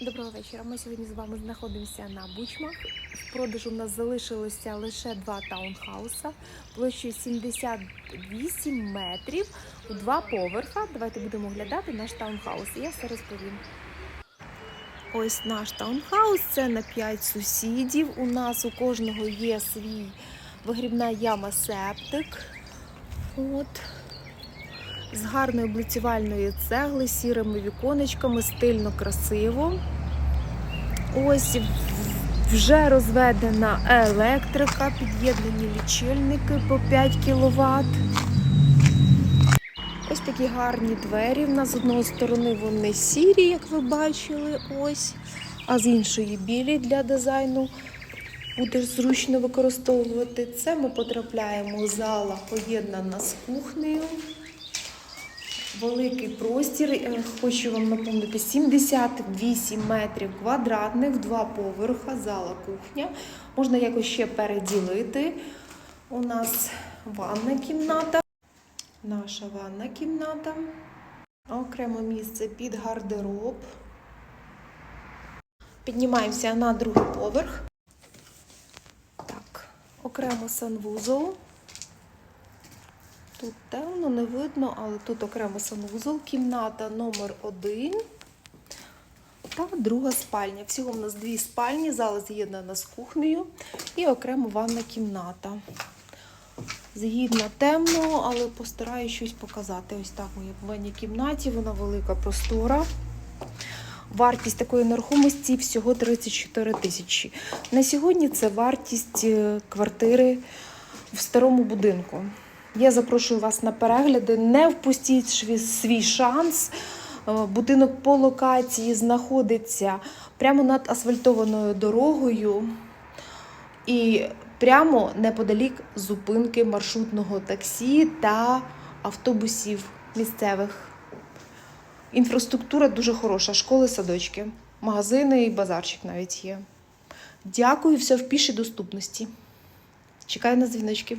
Доброго вечора. Ми сьогодні з вами знаходимося на Бучмах. В продажу у нас залишилося лише два таунхауса площею 78 метрів у два поверха. Давайте будемо оглядати наш таунхаус. Я все розповім. Ось наш таунхаус. Це на 5 сусідів. У нас у кожного є свій вигрібна яма септик. От з гарної облицювальної цегли, сірими віконечками, стильно красиво. Ось вже розведена електрика, під'єднані лічильники по 5 кВт. Ось такі гарні двері. В нас з одної сторони вони сірі, як ви бачили, ось, а з іншої білі для дизайну. Буде зручно використовувати. Це ми потрапляємо зала поєднана з кухнею. Великий простір, е, хочу вам напомнити, 78 метрів квадратних, два поверха, зала, кухня. Можна якось ще переділити. У нас ванна кімната, наша ванна кімната, окремо місце під гардероб. Піднімаємося на другий поверх. Так, окремо санвузол. Тут темно, не видно, але тут окремо санвузол, кімната номер один та друга спальня. Всього в нас дві спальні, зала з'єднана з кухнею і окремо ванна кімната. Згідно темно, але постараюсь щось показати. Ось так як в ванній кімнаті, вона велика простора. Вартість такої нерухомості всього 34 тисячі. На сьогодні це вартість е, квартири в старому будинку. Я запрошую вас на перегляди. Не впустіть свій шанс. Е, Будинок по локації знаходиться прямо над асфальтованою дорогою і прямо неподалік зупинки маршрутного таксі та автобусів місцевих. Інфраструктура дуже хороша, школи, садочки, магазини і базарчик навіть є. Дякую, все в пішій доступності. Чекаю на дзвіночки.